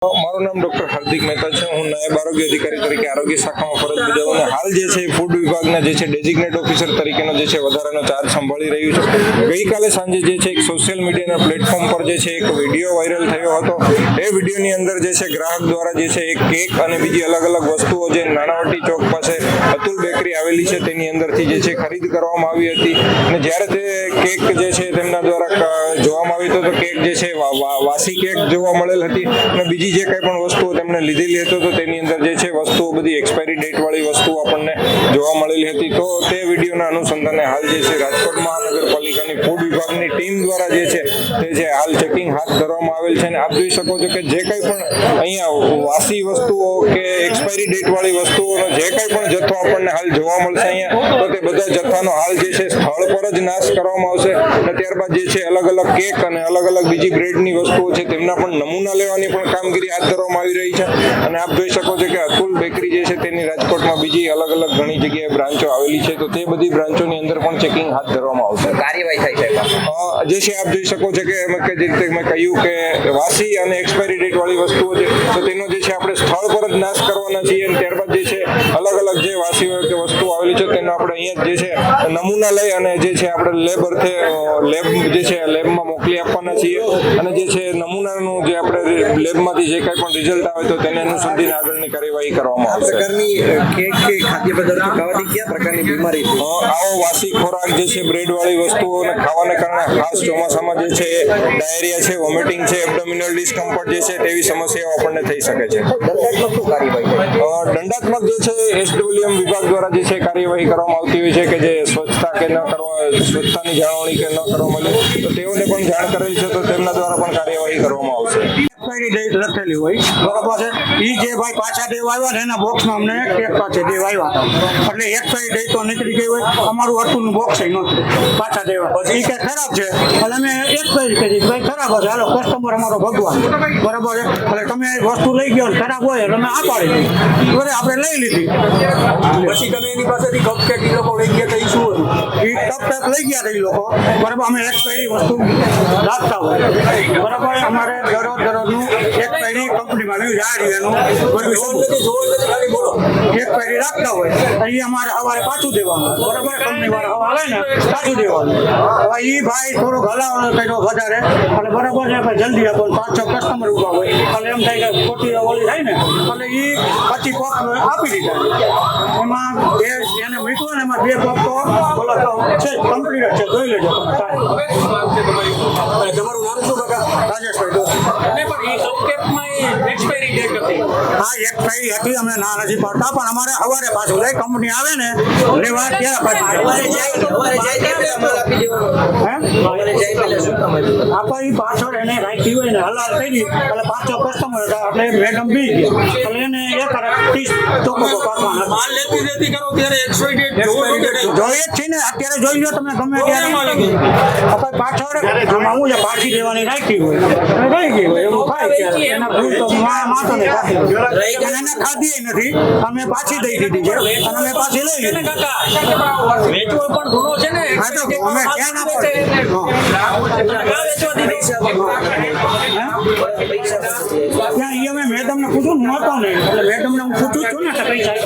મારું નામ ડોક્ટર હાર્દિક મહેતા છે. હું નાયબ આરોગ્ય અધિકારી તરીકે આરોગ્ય શાખામાં ફરજ બજાવું અને હાલ જે છે ફૂડ વિભાગના જે છે ડેઝિગ્નેટ ઓફિસર તરીકેનો જે છે વધારાનો ચાર્જ સંભાળી રહ્યું છે. ગઈકાલે સાંજે જે છે એક સોશિયલ મીડિયાના પ્લેટફોર્મ પર જે છે એક વીડિયો વાયરલ થયો હતો. એ વિડીયોની અંદર જે છે ગ્રાહક દ્વારા જે છે એક કેક અને બીજી અલગ અલગ વસ્તુઓ જે નાણાવટી ચોક પાસે અતુલ બેકરી આવેલી છે, તેની અંદરથી જે છે ખરીદ કરવામાં આવી હતી. અને જ્યારે તે કેક જે છે તેમના દ્વારા જોવામાં તો કેક જે છે વાસી કેક જોવા મળેલ હતી અને બીજી જે કંઈ પણ વસ્તુઓ તેમણે લીધેલી હતી, તો તેની અંદર જે છે, વસ્તુઓ બધી એક્સપાયરી ડેટ વાળી વસ્તુઓ આપણને જોવા મળેલી હતી. તો તે વિડીયોના અનુસંધાને હાલ જે છે, રાજકોટ મહાનગરપાલિકાની ફૂડ વિભાગની ટીમ દ્વારા જે છે, તે જે હાલ ચેકિંગ હાથ ધરવામાં આવેલ છે. અને આપ જોઈ શકો છો કે જે કંઈ પણ અહીંયા વાસી વસ્તુઓ કે એક્સપાયરી ડેટવાળી વસ્તુઓનો જે કંઈ પણ જથ્થો આપણને હાલ જોવા મળશે અહીંયા, તો તે બધા જથ્થાનો હાલ જે છે, સ્થળ પર જ નાશ કરવામાં આવશે. અને ત્યારબાદ જે છે અલગ અલગ કેક અને અલગ અલગ બીજી બ્રેડની વસ્તુઓ છે તેમના પણ નમૂના લેવાની પણ કામગીરી હાથ ધરવામાં આવી રહી છે. અને આપ જોઈ શકો છો કે અતુલ બેકરી જે છે તેની રાજકોટમાં બીજી અલગ અલગ ઘણી જગ્યાએ બ્રાન્ચો આવેલી છે. તો તે બધી બ્રાન્ચોની અંદર પણ ચેકિંગ હાથ ધરવામાં આવશે. કાર્યવાહી થાય છે જે છે આપ જોઈ શકો છો કે મેં જે રીતે મેં કહ્યું કે વાસી અને એક્સપાયરી ડેટ વાળી વસ્તુઓ છે તો તેનો જે છે આપણે સ્થળ પર જ નાશ કરવાના છીએ. અને ત્યારબાદ જે છે અલગ અલગ જે વાસી હોય કે આવેલી છે કે આપણે અહીંયા જે છે નમૂના લઈ અને જે છે આપણે લેબ અર્થે લેબ જે છે લેબમાં મોકલી આપવાના છીએ અને જે છે નમૂનાનું જે આપણે લેબમાંથી જે કંઈ પણ રિઝલ્ટ આવે તો તેને અનુસંધીને આગળની કાર્યવાહી કરવામાં આવશે. પ્રકારની કેક કે ખાદ્ય પદાર્થો ખાવાથી કયા પ્રકારની બીમારી છે? આવો વાસી ખોરાક જે છે બ્રેડવાળી વસ્તુઓને ખાવાને કારણે ખાસ ચોમાસામાં જે છે ડાયરિયા છે વોમિટિંગ છે એબડોમિનલ ડિસ્કમ્ફર્ટ જે છે તેવી સમસ્યાઓ આપણને થઈ શકે છે. દંડાત્મક શું કાર્યવાહી દંડાત્મક જે છે એસડબ્લ્યુએમ વિભાગ દ્વારા જે છે કાર્યવાહી કરવામાં આવતી હોય છે કે જે સ્વચ્છતા કે ન કરવા, સ્વચ્છતાની જાળવણી કે ન કરવામાં આવે તો તેઓને પણ જાણ કરેલ છે, તો તેમના દ્વારા પણ કાર્યવાહી કરવામાં આવશે. એક્સપાયરી ડેટ લખેલી હોય બરાબર છે? એ જે ભાઈ પાછા દેવ આવ્યા ને એના બોક્સમાં અમને કેક પાસે દેવ આવ્યા એટલે એક્સપાયરી ડેટ તો નીકળી ગઈ હોય અમારું અતુલનું બોક્સ નહોતું. પાછા દેવા પછી એ કે ખરાબ છે. એટલે અમે એક્સપાયરી કરી ભાઈ ખરાબ હશે હાલો કસ્ટમર અમારો ભગવાન. બરાબર છે? એટલે તમે વસ્તુ લઈ ગયો ને ખરાબ હોય એટલે અમે આ પાડી દીધી. બરાબર આપણે લઈ લીધી. પછી તમે એની પાસેથી કપકેક ઈ લોકો લઈ ગયા તો શું હતું? એ ટપ ટપ લઈ ગયા એ લોકો. બરાબર અમે એક્સપાયરી વસ્તુ રાખતા હોય. બરાબર અમારે દરરોજ દરરોજનું એનું. રાખતા હોય એ અમારે સવારે પાછું દેવાનું. બરાબર કંપની વાળા હવા આવે ને પાછું દેવાનું. હવે એ ભાઈ થોડુંક હલાવવાનો કર્યો વધારે. અને બરાબર છે ભાઈ જલ્દી આપો પાંચ છ કસ્ટમર ઊભા હોય. એટલે એમ થાય કે ખોટી ઓલી થાય ને એટલે એ પછી પપ આપી દીધા. એમાં બે એને મૂક્યો ને એમાં બે પપ તો બોલો છે કંપની છે. જોઈ લેજો તમે. એક્સપાયરી ડેટ હતી. હા હતી અમે ના નથી પાડતા પણ અમારે સવારે પાછું લઈ કંપની આવે ને લેવા ત્યારે પાછું આપણે પાછળ એને રાખી હોય ને હલાલ કરી એટલે પાંચો કસ્ટમર હતા એટલે મેડમ બી ગયા. એટલે એને એક ત્રીસ ચોખ્ખો કાપવાના માલ લેતી દેતી કરો ત્યારે એક્સપાયરી ડેટ જોવો છો કે નહીં? જોઈએ જ છે ને અત્યારે જોઈ લો તમે ગમે ત્યારે. આપણે પાછળ આમાં હું પાછી દેવાની રાખી હોય રહી ગઈ હોય. ખાધી નથી. અમે પાછી દઈ દીધી છે. અને અમે પાછી લઈ ને વેચવો પણ ગુનો છે ને. અમે ક્યાં ના પડે? ના વેચવા દીધો? પૈસા ત્યાં ઈ અમે મેડમને પૂછ્યું નહોતો એટલે મેડમને હું પૂછું છું ને કે પૈસા